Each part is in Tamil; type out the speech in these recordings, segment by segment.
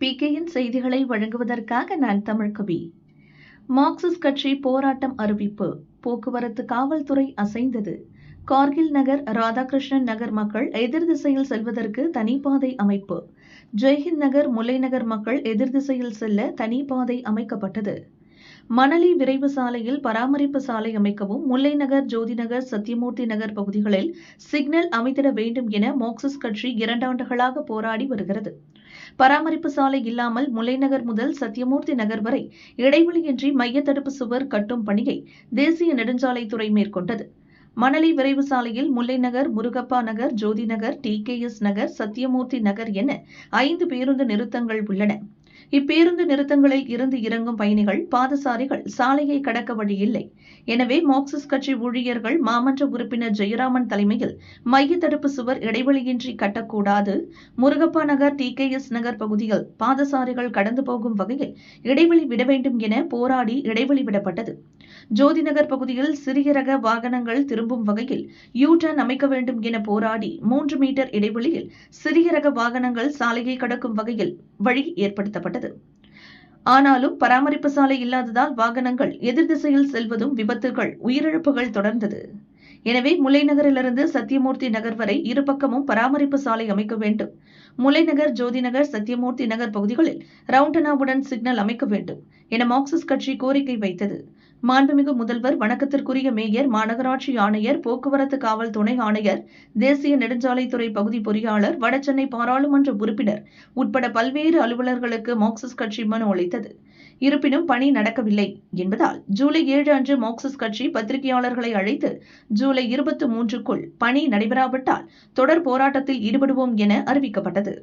பிகேயின் செய்திகளை வழங்குவதற்காக நான் தமிழ்கவி மார்க்சிஸ்ட் கட்சி போராட்டம் அறிவிப்பு. போக்குவரத்து காவல்துறை அசைந்தது. கார்கில் நகர் ராதாகிருஷ்ணன் நகர் மக்கள் எதிர் திசையில் செல்வதற்கு தனிப்பாதை அமைப்பு. ஜெய்ஹிந்த் நகர் முல்லை நகர் மக்கள் எதிர் திசையில் செல்ல தனிப்பாதை அமைக்கப்பட்டது. மணலி விரைவு சாலையில் பராமரிப்பு சாலை அமைக்கவும் முல்லை நகர் ஜோதி நகர் சத்தியமூர்த்தி நகர் பகுதிகளில் சிக்னல் அமைத்திட வேண்டும் என மார்க்சிஸ்ட் கட்சி இரண்டாண்டுகளாக போராடி வருகிறது. பராமரிப்பு சாலை இல்லாமல் முல்லைநகர் முதல் சத்தியமூர்த்தி நகர் வரை இடைவெளியின்றி மைய தடுப்பு சுவர் கட்டும் பணியை தேசிய நெடுஞ்சாலைத்துறை மேற்கொண்டது. மணலி விரைவு சாலையில் Mullai Nagar Murugappa Nagar Jothi Nagar T K S Nagar Sathyamoorthy Nagar என ஐந்து பேருந்து நிறுத்தங்கள் உள்ளன. இப்பேருந்து நிறுத்தங்களில் இருந்து இறங்கும் பயணிகள் பாதசாரிகள் சாலையை கடக்க வழியில்லை எனவே மார்க்சிஸ்ட் கட்சி ஊழியர்கள் மாமன்ற உறுப்பினர் ஜெயராமன் தலைமையில் மைய தடுப்பு சுவர் இடைவெளியின்றி கட்டக்கூடாது. Murugappa Nagar T K S Nagar பகுதியில் பாதசாரிகள் கடந்து போகும் வகையில் இடைவெளி விட வேண்டும் என போராடி இடைவெளி விடப்பட்டது. ஜோதிநகர் பகுதியில் சிறிய ரக வாகனங்கள் திரும்பும் வகையில் யூ டர்ன் அமைக்க வேண்டும் என போராடி மூன்று மீட்டர் இடைவெளியில் சிறிய ரக வாகனங்கள் சாலையை கடக்கும் வகையில் வழி ஏற்படுத்தப்பட்டது. ஆனாலும் பராமரிப்பு சாலை இல்லாததால் வாகனங்கள் எதிர் திசையில் செல்வதும் விபத்துகள் உயிரிழப்புகள் தொடர்ந்தது. எனவே முலைநகரிலிருந்து சத்தியமூர்த்தி நகர் வரை இரு பக்கமும் பராமரிப்பு சாலை அமைக்க வேண்டும். முலைநகர் ஜோதிநகர் சத்தியமூர்த்தி நகர் பகுதிகளில் ரவுண்டனாவுடன் சிக்னல் அமைக்க வேண்டும் என மார்க்சிஸ்ட் கட்சி கோரிக்கை வைத்தது. மாண்புமிகு முதல்வர் வணக்கத்திற்குரிய மேயர் மாநகராட்சி ஆணையர் போக்குவரத்து காவல் துணை ஆணையர் தேசிய நெடுஞ்சாலைத்துறை பகுதி பொறியாளர் வடசென்னை பாராளுமன்ற உறுப்பினர் உட்பட பல்வேறு அலுவலர்களுக்கு மார்க்சிஸ்ட் கட்சி மனு அளித்தது. இருப்பினும் பணி நடக்கவில்லை என்பதால் ஜூலை ஏழு அன்று மார்க்சிஸ்ட் கட்சி பத்திரிகையாளர்களை அழைத்து ஜூலை இருபத்தி மூன்றுக்குள் பணி நடைபெறாவிட்டால் தொடர் போராட்டத்தில் ஈடுபடுவோம் என அறிவிக்கப்பட்டது.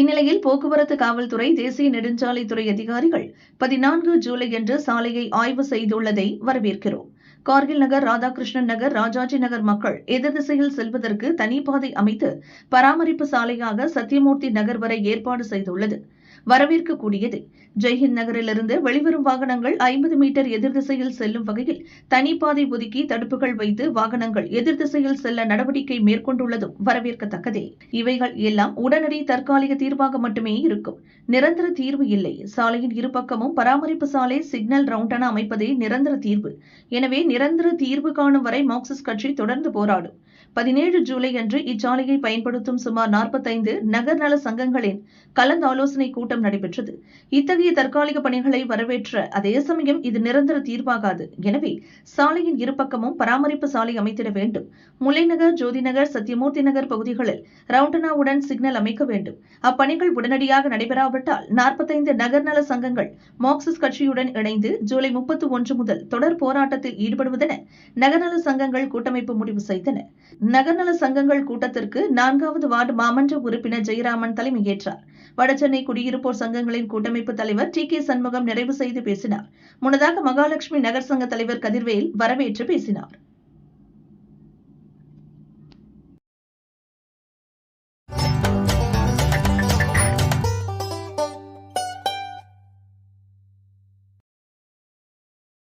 இந்நிலையில் போக்குவரத்து காவல்துறை தேசிய நெடுஞ்சாலைத்துறை அதிகாரிகள் பதினான்கு ஜூலை அன்று சாலையை ஆய்வு செய்துள்ளதை வரவேற்கிறோம். கார்கில் நகர் ராதாகிருஷ்ணன் நகர் ராஜாஜி நகர் மக்கள் எதிர் திசையில் செல்வதற்கு தனிப்பாதை அமைத்து பராமரிப்பு சாலையாக சத்தியமூர்த்தி நகர் வரை ஏற்பாடு செய்துள்ளது. வரவேற்கக்கூடியது. ஜெய்ஹிந்த் நகரிலிருந்து வெளிவரும் வாகனங்கள் ஐம்பது மீட்டர் எதிர் திசையில் செல்லும் வகையில் தனிப்பாதை ஒதுக்கி தடுப்புகள் வைத்து வாகனங்கள் எதிர் திசையில் செல்ல நடவடிக்கை மேற்கொண்டுள்ளதும் வரவேற்கத்தக்கதே. இவைகள் எல்லாம் உடனடி தற்காலிக தீர்வாக மட்டுமே இருக்கும். நிரந்தர தீர்வு இல்லை. சாலையின் இருபக்கமும் பராமரிப்பு சாலை சிக்னல் ரவுண்டன அமைப்பதே நிரந்தர தீர்வு. எனவே நிரந்தர தீர்வு காணும் வரை மார்க்சிஸ்ட் கட்சி தொடர்ந்து போராடும். பதினேழு ஜூலை அன்று இச்சாலையை பயன்படுத்தும் சுமார் நாற்பத்தைந்து நகர்நல சங்கங்களின் கலந்தாலோசனை கூட்டம் நடைபெற்றது. இத்தகைய தற்காலிக பணிகளை வரவேற்ற அதே சமயம் இது நிரந்தர தீர்வாகாது. எனவே சாலையின் இருபக்கமும் பராமரிப்பு சாலை அமைத்திட வேண்டும். முல்லைநகர் ஜோதிநகர் சத்தியமூர்த்தி நகர் பகுதிகளில் ரவுண்டனாவுடன் சிக்னல் அமைக்க வேண்டும். அப்பணிகள் உடனடியாக நடைபெறாவிட்டால் நாற்பத்தைந்து நகர்நல சங்கங்கள் மார்க்சிஸ்ட் கட்சியுடன் இணைந்து ஜூலை முப்பத்தி ஒன்று முதல் தொடர் போராட்டத்தில் ஈடுபடுவதென நகர்நல சங்கங்கள் கூட்டமைப்பு முடிவு செய்தன. நகர்நல சங்கங்கள் கூட்டத்திற்கு நான்காவது வார்டு மாமன்ற உறுப்பினர் ஜெயராமன் தலைமையேற்றார். வடசென்னை குடியிருப்போர் சங்கங்களின் கூட்டமைப்பு தலைவர் டி கே சண்முகம் நிறைவு செய்து பேசினார். முன்னதாக மகாலட்சுமி நகர் சங்க தலைவர் கதிர்வேல் வரவேற்று பேசினார்.